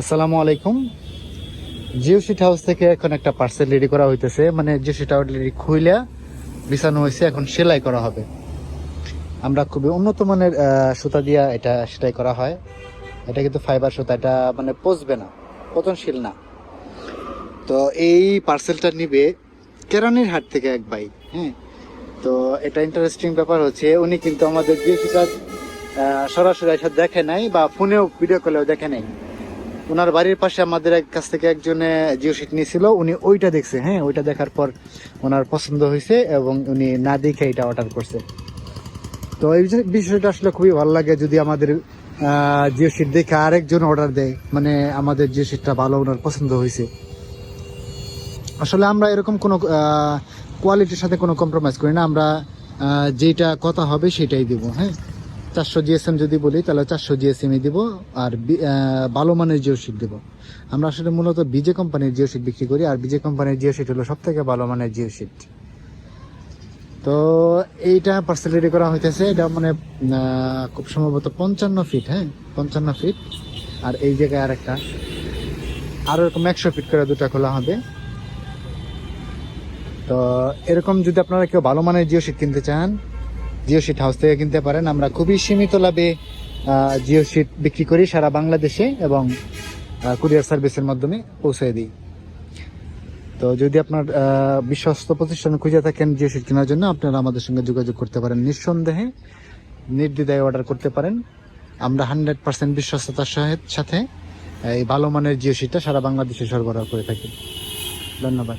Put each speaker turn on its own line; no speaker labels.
আসসালামু আলাইকুম। Jio seat house থেকে এখন একটা পার্সেল রেডি করা হইতেছে। মানে জিও সিট হাউস রেডি খুইলা বিছানো হয়েছে এখন সেলাই করা হবে। আমরা খুবই উন্নত মানের সুতা দিয়া এটা সেলাই করা হয়। এটা কিন্তু ফাইবার সুতা, এটা মানে পচবে না পতনশীল না। তো এই পার্সেলটা নিবে কেরানির হাট থেকে এক ভাই হ্যাঁ? তো এটা ইন্টারেস্টিং ব্যাপার হচ্ছে, উনি কিন্তু আমাদের জিও সিট সরাসরি এসে দেখে নাই বা ফোনেও ভিডিও কলেও দেখে নাই। ওনার বাড়ির পাশে আমাদের কাছ থেকে একজনে জিও সিট নিয়েছিল, উনি ওইটা দেখছে হ্যাঁ ওইটা দেখার পর ওনার পছন্দ হয়েছে এবং উনি না দেখে এটা অর্ডার করছে। তো এই বিষয়টা আসলে খুবই ভালো লাগে যদি আমাদের জিও সিট দেখে আরেকজন অর্ডার দেয় মানে আমাদের জিও সিটটা ভালো ওনার পছন্দ হয়েছে। আসলে আমরা এরকম কোনো কোয়ালিটির সাথে কোনো কম্প্রোমাইজ করি না, আমরা যেটা কথা হবে সেটাই দেবো হ্যাঁ। চারশো জিএসএম যদি বলি, তাহলে চারশো জিএসএমই দিব আর ভালো মানের জিও শিট দিব। আমরা আসলে মূলত বিজে কোম্পানির জিও শিট বিক্রি করি, আর বিজে কোম্পানির জিও শিট হলো সব থেকে ভালো মানের জিও শিট তো এইটা পার্সেল রেডি করা হইতেছে, এটা মানে খুব সম্ভবত পঞ্চান্ন ফিট হ্যাঁ? পঞ্চান্ন ফিট আর এই জায়গায় আর একটা আরও এরকম একশো ফিট করে দুটা খোলা হবে। তো এরকম যদি আপনারা কেউ ভালো মানের জিও শিট কিনতে চান জিও শিট হাউস থেকে কিনতে পারেন। আমরা খুবই সীমিত লাভে জিও শিট বিক্রি করি সারা বাংলাদেশে এবং কুরিয়ার সার্ভিসের মাধ্যমে পৌঁছে দিই। তো যদি আপনার বিশ্বস্ত প্রতিষ্ঠান খুঁজে থাকেন জিও শিট কেনার জন্য, আপনারা আমাদের সঙ্গে যোগাযোগ করতে পারেন নিঃসন্দেহে। নির্দ্বিধায় অর্ডার করতে পারেন। আমরা হান্ড্রেড পার্সেন্ট বিশ্বস্ততার সাথে, এই ভালো মানের জিও শিটটা সারা বাংলাদেশে সরবরাহ করে থাকি। ধন্যবাদ।